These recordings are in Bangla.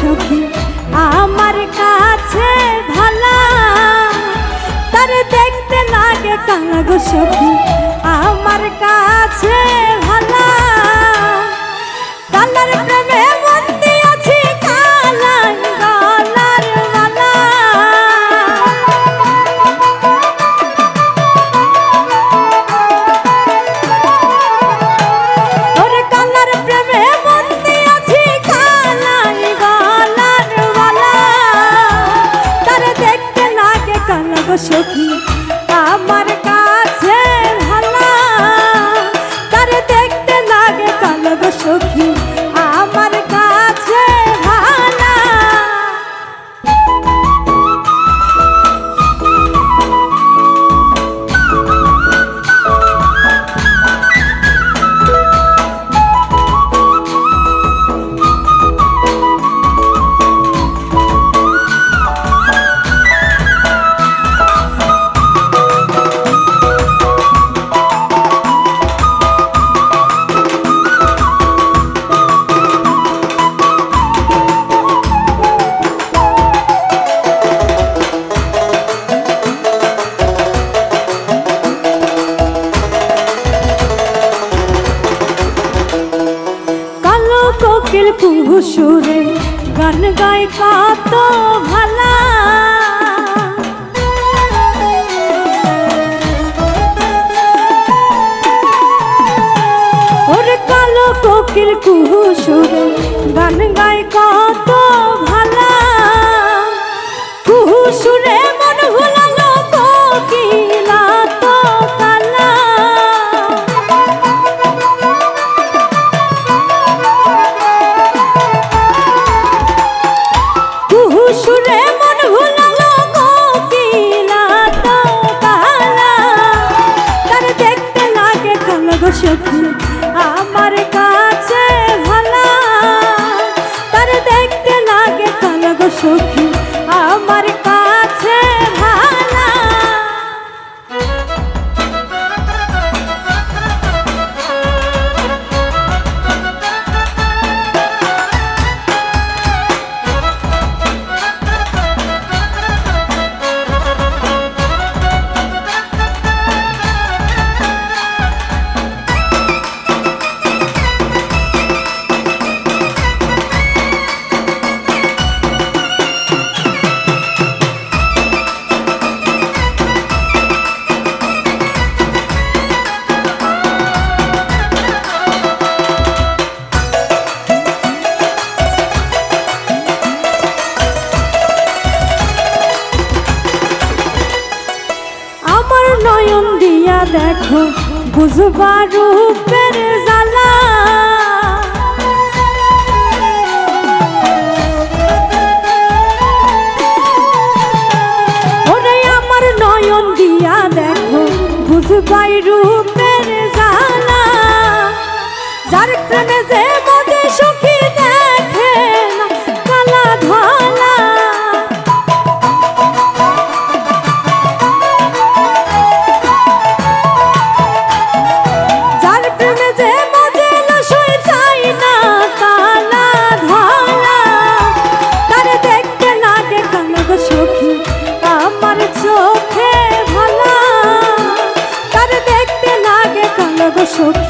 সখী আমার কাছে ভালা। তার দেখতে লাগে কালা গো আমার কাছে ভালা। কালার প্রেমে সখী কোকিল কুহু সুরে গান গায় কত ভালা। ওরে কালো কোকিল কুহু সুরে গান গায় কত ভালা। কুহু সুরে আমার কাছে দিয়া দেখো বুঝবা রূপের জ্বালা ওরে আমার নয়ন দিয়া দেখো বুঝবাই রূপের জ্বালা যার প্রেমে যে মজে সুখী দেখে সখী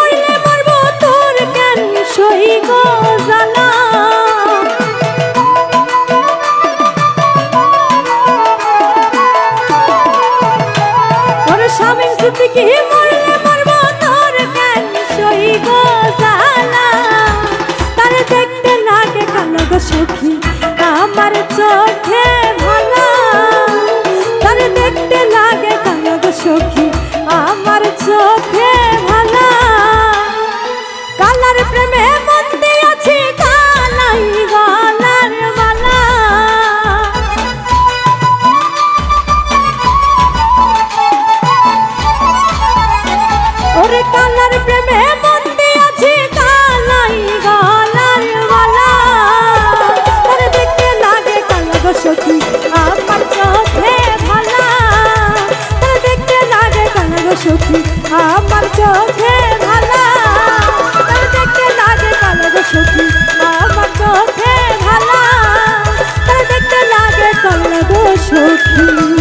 গো আমার চোখ সখী আমার চোখে ঢালা। তোর দেখতে লাগে কালো গো সখী আমার চোখে ঢালা। তোর দেখতে লাগে কালো গো সখী।